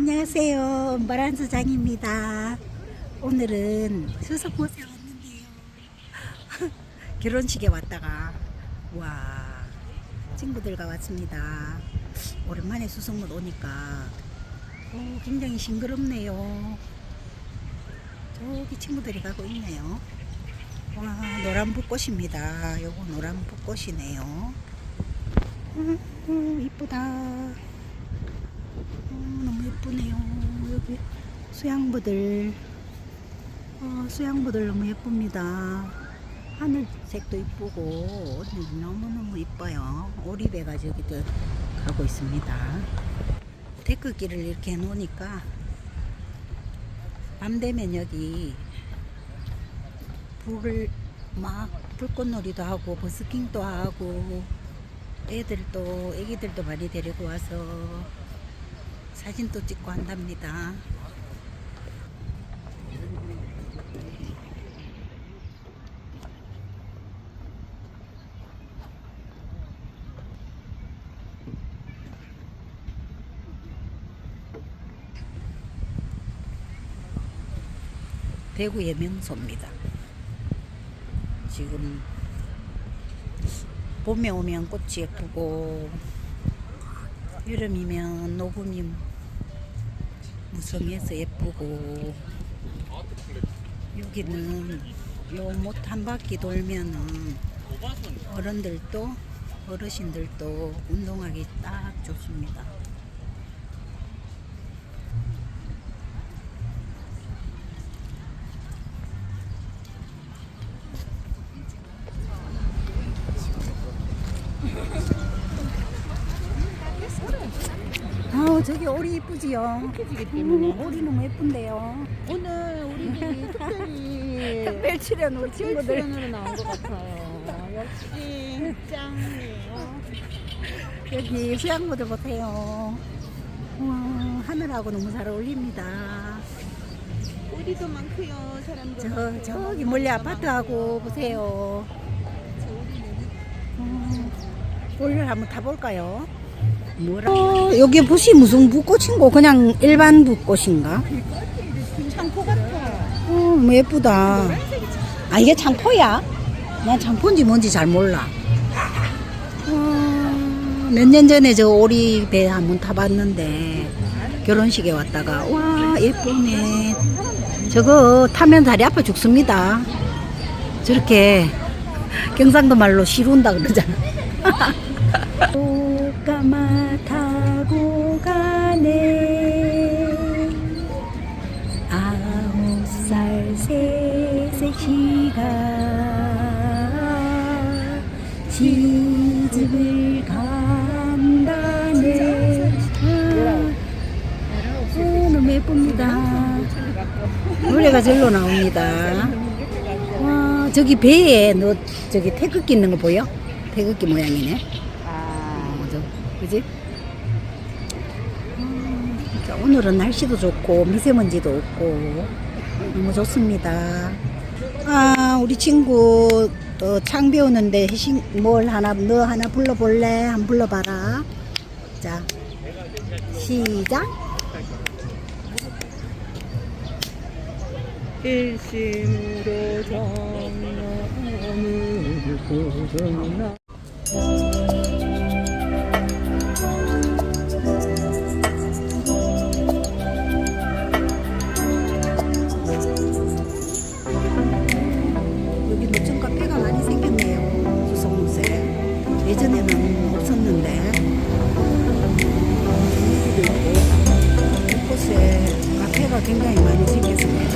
안녕하세요. 은바란 수장입니다. 오늘은 수석못에 왔는데요. 결혼식에 왔다가 와 친구들과 왔습니다. 오랜만에 수석못 오니까 오, 굉장히 싱그럽네요. 저기 친구들이 가고 있네요. 와 노란 붓꽃입니다. 요거 노란 붓꽃이네요. 음, 음, 이쁘다. 어, 너무 예쁘네요. 여기 수양부들, 어, 수양부들 너무 예쁩니다. 하늘색도 이쁘고, 너무너무 이뻐요. 오리배가 저기도 가고 있습니다. 데크길을 이렇게 해놓으니까, 밤 되면 여기 불을 막 불꽃놀이도 하고, 버스킹도 하고, 애들도, 애기들도 많이 데리고 와서 사진도 찍고 한답니다. 대구의 명소입니다. 지금 봄에 오면 꽃이 예쁘고 여름이면 녹음이 무성해서 예쁘고 여기는 요 못 한 바퀴 돌면은 어른들도 어르신들도 운동하기 딱 좋습니다. 아 저기 오리 이쁘지요? 지기 때문에 오리 너무 예쁜데요. 오늘 우리 특별히 특별 출연 우리 특별 친구들. 출연으로 나온 것 같아요. 역시 짱이에요. 여기 수양무들 보세요. 우와, 하늘하고 너무 잘 어울립니다. 우리도 많고요. 사람도 저, 많고요. 저기 멀리 아파트하고 보세요. 저 우리는 음, 오리를 한번 타볼까요? 뭐라? 어, 여기 붓이 무슨 붓꽃인고? 그냥 일반 붓꽃인가? 창포 같아. 어, 너무 예쁘다. 아, 이게 창포야? 난 창포인지 뭔지 잘 몰라. 어, 몇년 전에 저 오리 배 한번 타봤는데, 결혼식에 왔다가, 와, 예쁘네. 저거 타면 다리 아파 죽습니다. 저렇게 경상도 말로 시룬다 그러잖아. 꽃가마 타고 가네. 아홉 살 새색시가 시집을 간다네. 아, 어, 너무 예쁩니다. 노래가 절로 나옵니다. 와, 저기 배에 너 저기 태극기 있는 거 보여? 태극기 모양이네. 그지? 음, 오늘은 날씨도 좋고 미세먼지도 없고 너무 좋습니다. 아, 우리 친구 어, 창 배우는데 신- 뭘 하나 너 하나 불러볼래? 한번 불러봐라. 자, 시작. 일심으로 정령을 고정나 예전에는 없었는데 곳곳에 카페가 굉장히 많이 생겼습니다.